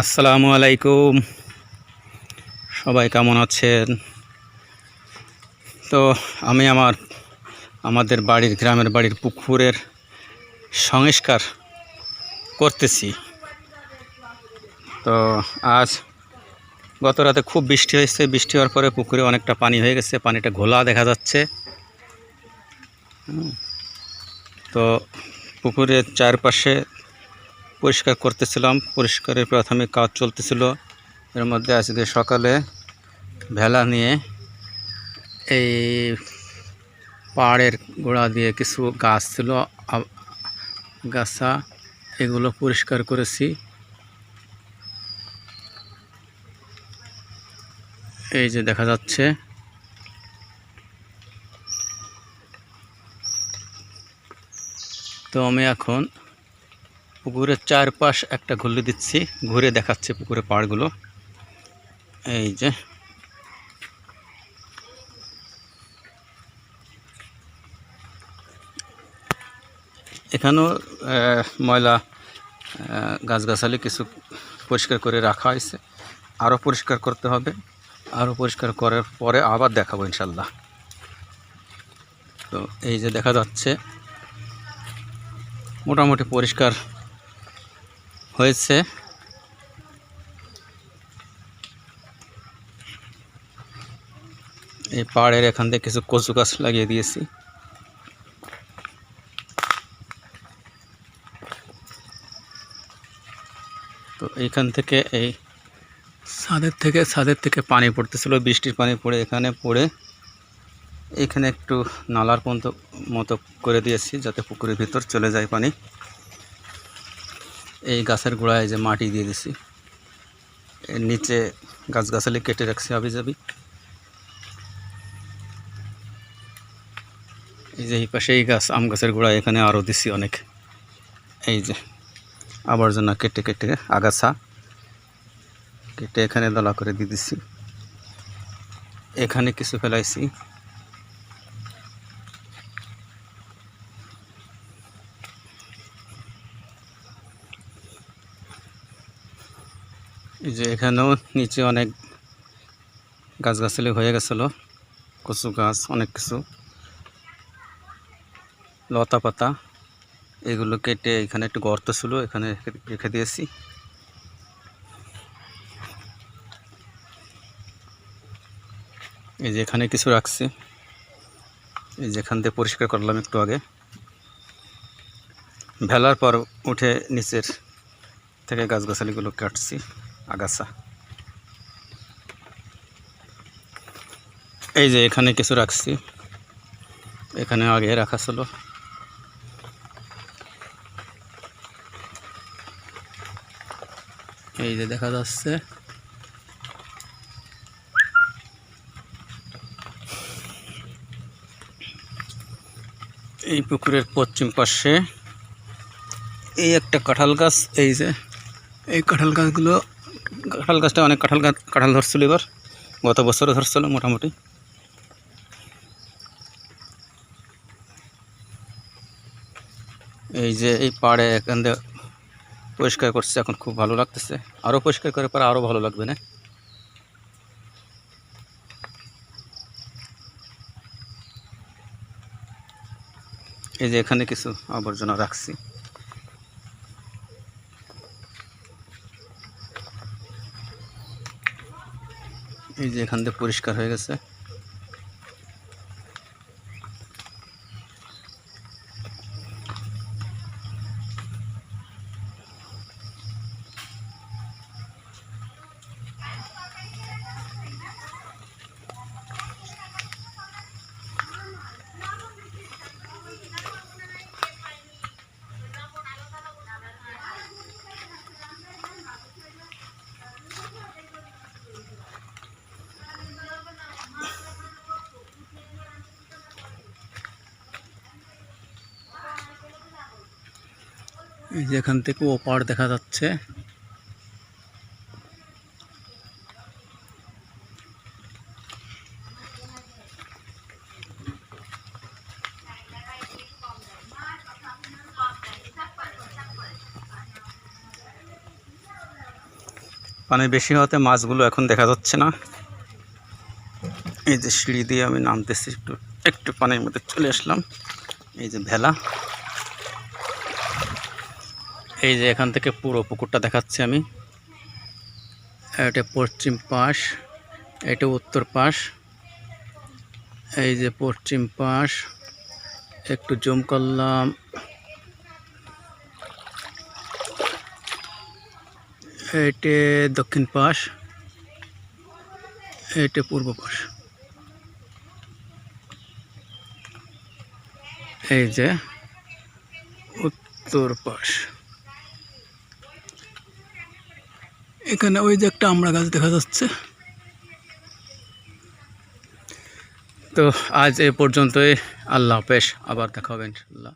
আসসালামু আলাইকুম। সবাই কেমন আছেন? তো আমি আমার, আমাদের বাড়ির, গ্রামের বাড়ির পুকুরের সংস্কার করতেছি। তো আজ গত রাতে খুব বৃষ্টি হয়েছে। বৃষ্টি হওয়ার পরে পুকুরে অনেকটা পানি হয়ে গেছে, পানিটা ঘোলা দেখা যাচ্ছে। তো পুকুরের চারপাশে পরিষ্কার করতেছিলাম, পরিষ্কারের প্রাথমিক কাজ চলতেছিল। এর মধ্যে আজকে সকালে ভেলা নিয়ে এই পাহাড়ের গোড়া দিয়ে কিছু গাছ ছিল গাছা, এগুলো পরিষ্কার করেছি। এই যে দেখা যাচ্ছে। তো আমি এখন পুকুরের চারপাশ একটা ঘুরলে দিচ্ছি, ঘুরে দেখাচ্ছে পুকুরের পাড়গুলো। এই যে। এখানেও ময়লা গাছগাছালি কিছু পরিষ্কার করে রাখা হয়েছে। আরও পরিষ্কার করতে হবে। আরও পরিষ্কার করার পরে আবার দেখাবো ইনশাল্লাহ। তো এই যে দেখা যাচ্ছে, মোটামুটি পরিষ্কার হয়েছে। এই পাহাড়ের এখান থেকে কিছু কচু গাছ লাগিয়ে দিয়েছি। তো এইখান থেকে এই ছাদের থেকে ছাদের থেকে পানি পড়তেছিল, বৃষ্টির পানি পড়ে এখানে পড়ে। এখানে একটু নালার পর্যন্ত মতো করে দিয়েছি যাতে পুকুরের ভিতর চলে যায় পানি। এই গাছের গোড়ায় যে মাটি দিয়ে দিছি, এর নিচে গাছগাছালি কেটে রাখছি আবি যাবি এই যে এই পাশে এই গাছ, আম গাছের গোড়ায় এখানে আরও দিছি অনেক। এই যে আবর্জনা কেটে কেটে আগাছা, কেটে এখানে দলা করে দিয়ে দিছি। এখানে কিছু ফেলাইছি। যে এখানেও নিচে অনেক গাছগাছালি হয়ে গেছিল, কচু গাছ, অনেক কিছু। লতা পাতা এগুলো কেটে এখানে একটু গর্ত ছিল, এখানে রেখে- রেখে দিয়েছি। এই যে এখানে কিছু রাখছি। এই যেখান দিয়ে পরিষ্কার করলাম একটু আগে। ভেলার পর উঠে নিচের থেকে গাছগাছালিগুলো কাটছি। আগাছা। এই যে এখানে কিছু রাখছি। এখানে আগে রাখা ছিল। এই যে দেখা যাচ্ছে। এই পুকুরের পশ্চিম পাশে এই একটা কাঁঠাল গাছ, এই যে এই কাঁঠাল গাছগুলো কাঁঠাল গাছটা অনেক কাঁঠাল গাছ কাঁঠাল ধরছিল এবার। গত বছরও ধরছিল মোটামুটি। এই যে এই পাড়ে এখান দিয়ে পরিষ্কার করছে, এখন খুব ভালো লাগতেছে। আরও পরিষ্কার করে পরে আরও ভালো লাগবে, না? এই যে এখানে কিছু আবর্জনা রাখছি। এই যে এখান দিয়ে পরিষ্কার হয়ে গেছে। এই যে এখান থেকে ওপার দেখা যাচ্ছে। পানি বেশি হওয়াতে মাছগুলো এখন দেখা যাচ্ছে না। এই যে সিঁড়ি দিয়ে আমি নামতেছি, একটু একটু পানির মধ্যে চলে আসলাম। এই যে ভেলা। এই যে এখান থেকে পুরো পুকুরটা দেখাচ্ছি আমি। এটা পশ্চিম পাশ, এটা উত্তর পাশ। এই যে পশ্চিম পাশ, একটু জুম করলাম। এইটে দক্ষিণ পাশ এইটে পূর্ব পাশ। এই যে উত্তর পাশ। এখানে ওই যে একটা আমড়া গাছ দেখা যাচ্ছে। তো আজ এ পর্যন্তই। আল্লাহ হাফেজ, আবার দেখা হবে ইনশাল্লাহ